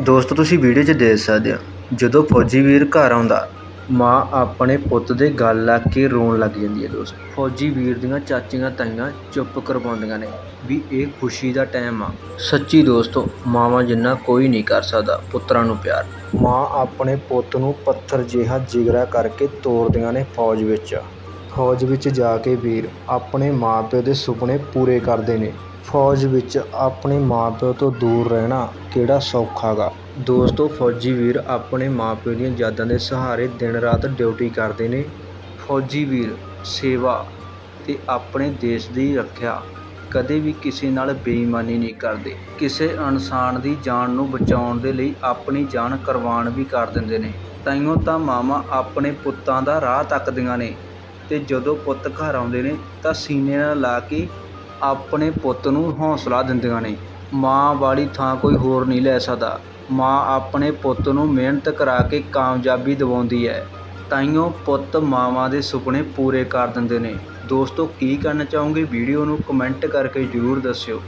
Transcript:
ਦੋਸਤੋ, ਤੁਸੀਂ ਵੀਡੀਓ 'ਚ ਦੇਖ ਸਕਦੇ ਹੋ, ਜਦੋਂ ਫੌਜੀ ਵੀਰ ਘਰ ਆਉਂਦਾ, ਮਾਂ ਆਪਣੇ ਪੁੱਤ ਦੇ ਗੱਲ ਲੱਗ ਕੇ ਰੋਣ ਲੱਗ ਜਾਂਦੀ ਹੈ ਦੋਸਤ। ਫੌਜੀ ਵੀਰ ਦੀਆਂ ਚਾਚੀਆਂ ਤਾਈਆਂ ਚੁੱਪ ਕਰਵਾਉਂਦੀਆਂ ਨੇ ਵੀ ਇਹ ਖੁਸ਼ੀ ਦਾ ਟਾਈਮ ਆ। ਸੱਚੀ ਦੋਸਤੋ, ਮਾਵਾਂ ਜਿੰਨਾ ਕੋਈ ਨਹੀਂ ਕਰ ਸਕਦਾ ਪੁੱਤਰਾਂ ਨੂੰ ਪਿਆਰ। ਮਾਂ ਆਪਣੇ ਪੁੱਤ ਨੂੰ ਪੱਥਰ ਜਿਹਾ ਜਿਗਰਾ ਕਰਕੇ ਤੋਰਦੀਆਂ ਨੇ ਫੌਜ ਵਿੱਚ। ਫੌਜ ਵਿੱਚ ਜਾ ਕੇ ਵੀਰ ਆਪਣੇ ਮਾਂ ਪਿਓ ਦੇ ਸੁਪਨੇ ਪੂਰੇ ਕਰਦੇ ਨੇ। ਫੌਜ ਵਿੱਚ ਆਪਣੇ ਮਾਂ ਪਿਓ ਤੋਂ ਦੂਰ ਰਹਿਣਾ ਕਿਹੜਾ ਸੌਖਾ ਗਾ? ਦੋਸਤੋ, ਫੌਜੀ ਵੀਰ ਆਪਣੇ ਮਾਂ ਪਿਓ ਦੀਆਂ ਯਾਦਾਂ ਦੇ ਸਹਾਰੇ ਦਿਨ ਰਾਤ ਡਿਊਟੀ ਕਰਦੇ ਨੇ। ਫੌਜੀ ਵੀਰ ਸੇਵਾ ਅਤੇ ਆਪਣੇ ਦੇਸ਼ ਦੀ ਰੱਖਿਆ ਕਦੇ ਵੀ ਕਿਸੇ ਨਾਲ ਬੇਈਮਾਨੀ ਨਹੀਂ ਕਰਦੇ। ਕਿਸੇ ਇਨਸਾਨ ਦੀ ਜਾਨ ਨੂੰ ਬਚਾਉਣ ਦੇ ਲਈ ਆਪਣੀ ਜਾਨ ਕੁਰਬਾਨ ਵੀ ਕਰ ਦਿੰਦੇ ਨੇ। ਤਾਈਓ ਤਾਂ ਮਾਵਾਂ ਆਪਣੇ ਪੁੱਤਾਂ ਦਾ ਰਾਹ ਤੱਕਦੀਆਂ ਨੇ। ਅਤੇ ਜਦੋਂ ਪੁੱਤ ਘਰ ਆਉਂਦੇ ਨੇ ਤਾਂ ਸੀਨੇ ਨਾਲ ਲਾ ਕੇ ਆਪਣੇ ਪੁੱਤ ਨੂੰ ਹੌਸਲਾ ਦਿੰਦੀਆਂ ਨੇ। ਮਾਂ ਵਾਲੀ ਥਾਂ ਕੋਈ ਹੋਰ ਨਹੀਂ ਲੈ ਸਕਦਾ। ਮਾਂ ਆਪਣੇ ਪੁੱਤ ਨੂੰ ਮਿਹਨਤ ਕਰਾ ਕੇ ਕਾਮਯਾਬੀ ਦਿਵਾਉਂਦੀ ਹੈ। ਤਾਈਓ ਪੁੱਤ ਮਾਵਾਂ ਦੇ ਸੁਪਨੇ ਪੂਰੇ ਕਰ ਦਿੰਦੇ ਨੇ। ਦੋਸਤੋ, ਕੀ ਕਹਿਣਾ ਚਾਹੋਗੇ? ਵੀਡੀਓ ਨੂੰ ਕਮੈਂਟ ਕਰਕੇ ਜ਼ਰੂਰ ਦੱਸਿਓ।